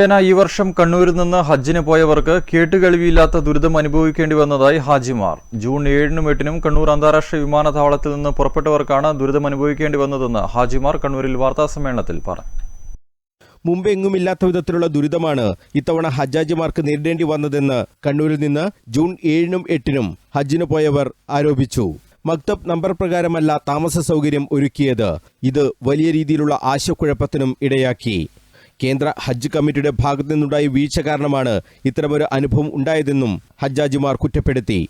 സേന ഈ വർഷം കണ്ണൂരിൽ നിന്ന് ഹജ്ജിന് പോയവർക്ക് കേട്ടുകേൾവിയില്ലാത്ത ദുരിതം അനുഭവിക്കേണ്ടി വന്നതായി ഹാജിമാർ. ജൂൺ ഏഴിനും എട്ടിനും കണ്ണൂർ അന്താരാഷ്ട്ര വിമാനത്താവളത്തിൽ നിന്ന് പുറപ്പെട്ടവർക്കാണ് ദുരിതം അനുഭവിക്കേണ്ടി വന്നതെന്ന് ഹാജിമാർ കണ്ണൂരിൽ വാർത്താസമ്മേളനത്തിൽ പറഞ്ഞു. മുമ്പെങ്ങുമില്ലാത്ത വിധത്തിലുള്ള ദുരിതമാണ് ഇത്തവണ ഹജ്ജാജിമാർക്ക് നേരിടേണ്ടി വന്നതെന്ന് കണ്ണൂരിൽ നിന്ന് ജൂൺ ഏഴിനും എട്ടിനും ഹജ്ജിന് പോയവർ ആരോപിച്ചു. മക്തബ് നമ്പർ പ്രകാരമല്ല താമസ സൗകര്യം ഒരുക്കിയത്. ഇത് വലിയ രീതിയിലുള്ള ആശയക്കുഴപ്പത്തിനും ഇടയാക്കി. കേന്ദ്ര ഹജ്ജ് കമ്മിറ്റിയുടെ ഭാഗത്തു നിന്നുണ്ടായ വീഴ്ച കാരണമാണ് ഇത്തരമൊരു അനുഭവം ഉണ്ടായതെന്നും ഹജ്ജാജിമാർ കുറ്റപ്പെടുത്തി.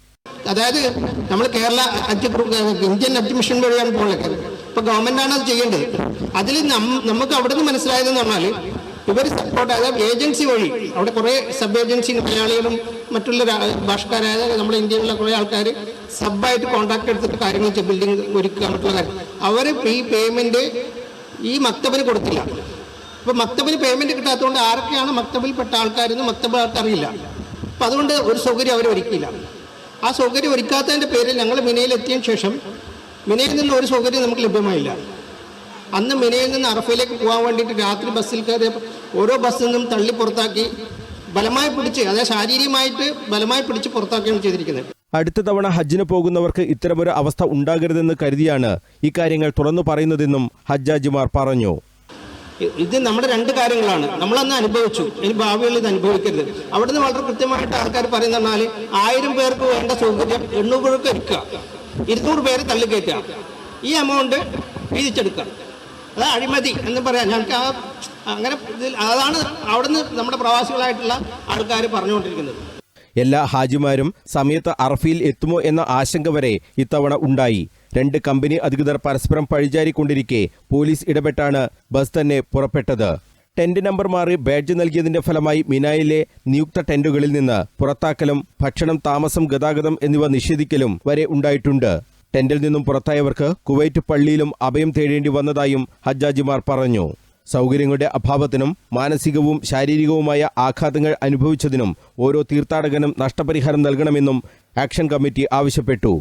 അതായത് നമ്മൾ Kerala Hajj Indian Hajj mission വഴിയാണ് പോകുന്നത് ഇപ്പൊ ഗവൺമെന്റ് ആണ് അത് ചെയ്യേണ്ടത്. അതിൽ നമുക്ക് അവിടെ നിന്ന് മനസ്സിലായതെന്ന് പറഞ്ഞാൽ ഇവർ സപ്പോർട്ട് അതായത് ഏജൻസി വഴി അവിടെ കുറെ സബ് ഏജൻസി മലയാളികളും മറ്റുള്ള ഭാഷക്കാരായ നമ്മുടെ ഇന്ത്യയിലുള്ള കുറെ ആൾക്കാർ സബായിട്ട് കോൺട്രാക്ട് എടുത്തിട്ട് കാര്യങ്ങൾ ബിൽഡിംഗ് ഒരുക്കുക മറ്റുള്ള കാര്യം. അവർ ഈ പേയ്മെന്റ് ഈ മക്തബിന് കൊടുത്തില്ല. അപ്പൊ മക്തബിന് പേയ്മെന്റ് കിട്ടാത്തതുകൊണ്ട് ആരൊക്കെയാണ് മക്തബിൽ പെട്ട ആൾക്കാരെന്ന് മക്തബ് ആൾക്ക് അറിയില്ല. അപ്പൊ അതുകൊണ്ട് ഒരു സൗകര്യം അവർ ഒരുക്കിയില്ല. ആ സൗകര്യം ഒരുക്കാത്തതിന്റെ പേരിൽ ഞങ്ങൾ മിനയിൽ എത്തിയതിനു ശേഷം മിനയിൽ നിന്ന് ഒരു സൗകര്യം നമുക്ക് ലഭ്യമായില്ല. അന്ന് മിനയിൽ നിന്ന് അറഫയിലേക്ക് പോകാൻ വേണ്ടിയിട്ട് രാത്രി ബസ്സിൽ കയറി ഓരോ ബസ്സിൽ നിന്നും തള്ളി പുറത്താക്കി ബലമായി പിടിച്ച് അതായത് ശാരീരികമായിട്ട് ബലമായി പിടിച്ച് പുറത്താക്കുകയാണ് ചെയ്തിരിക്കുന്നത്. അടുത്ത തവണ ഹജ്ജിന് പോകുന്നവർക്ക് ഇത്തരമൊരു അവസ്ഥ ഉണ്ടാകരുതെന്ന് കരുതിയാണ് ഇക്കാര്യങ്ങൾ തുറന്നു പറയുന്നതെന്നും ഹജ്ജാജിമാർ പറഞ്ഞു. ഇത് നമ്മുടെ രണ്ട് കാര്യങ്ങളാണ്. നമ്മളന്ന് അനുഭവിച്ചു. ഇനി ഭാവിയിൽ ഇത് അനുഭവിക്കരുത്. അവിടുന്ന് വളരെ കൃത്യമായിട്ട് ആൾക്കാർ പറയുന്ന പറഞ്ഞാൽ ആയിരം പേർക്ക് വേണ്ട സൗകര്യം എണ്ണൂറ് പേർക്ക് എടുക്കുക. ഇരുന്നൂറ് പേര് തള്ളിക്കയറ്റുക. ഈ എമൗണ്ട് വീതിച്ചെടുക്കുക. അത് അഴിമതി എന്ന് പറയാം. ഞങ്ങൾക്ക് ആ അങ്ങനെ അതാണ് അവിടുന്ന് നമ്മുടെ പ്രവാസികളായിട്ടുള്ള ആൾക്കാർ പറഞ്ഞുകൊണ്ടിരിക്കുന്നത്. എല്ലാ ഹാജിമാരും സമയത്ത് അറഫയിൽ എത്തുമോ എന്ന ആശങ്ക വരെ ഇത്തവണ ഉണ്ടായി. രണ്ട് കമ്പനി അധികൃതർ പരസ്പരം പഴിചാരിക്കൊണ്ടിരിക്കെ പോലീസ് ഇടപെട്ടാണ് ബസ് തന്നെ പുറപ്പെട്ടത്. ടെന്റ് നമ്പർ മാറി ബാഡ്ജ് നൽകിയതിന്റെ ഫലമായി മിനായിലെ നിയുക്ത ടെന്റുകളിൽ നിന്ന് പുറത്താക്കലും ഭക്ഷണം താമസം ഗതാഗതം എന്നിവ നിഷേധിക്കലും വരെ ഉണ്ടായിട്ടുണ്ട്. ടെന്റിൽ നിന്നും പുറത്തായവർക്ക് കുവൈറ്റ് പള്ളിയിലും അഭയം തേടേണ്ടി വന്നതായും ഹജ്ജാജിമാർ പറഞ്ഞു. സൗകര്യങ്ങളുടെ അഭാവത്തിനും മാനസികവും ശാരീരികവുമായ ആഘാതങ്ങൾ അനുഭവിച്ചതിനും ഓരോ തീർത്ഥാടകനും നഷ്ടപരിഹാരം നൽകണമെന്നും ആക്ഷൻ കമ്മിറ്റി ആവശ്യപ്പെട്ടു.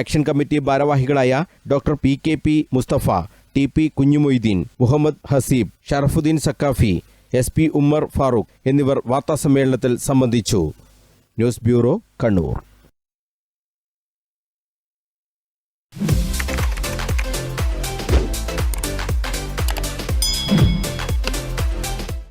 ആക്ഷൻ കമ്മിറ്റി ഭാരവാഹികളായ doctor P K P Mustafa T P Kunhumoideen Muhammad Haseeb Sharafuddin Saqafi S P Ummer Farooq എന്നിവർ വാർത്താസമ്മേളനത്തിൽ സംബന്ധിച്ചു. News bureau Kannur.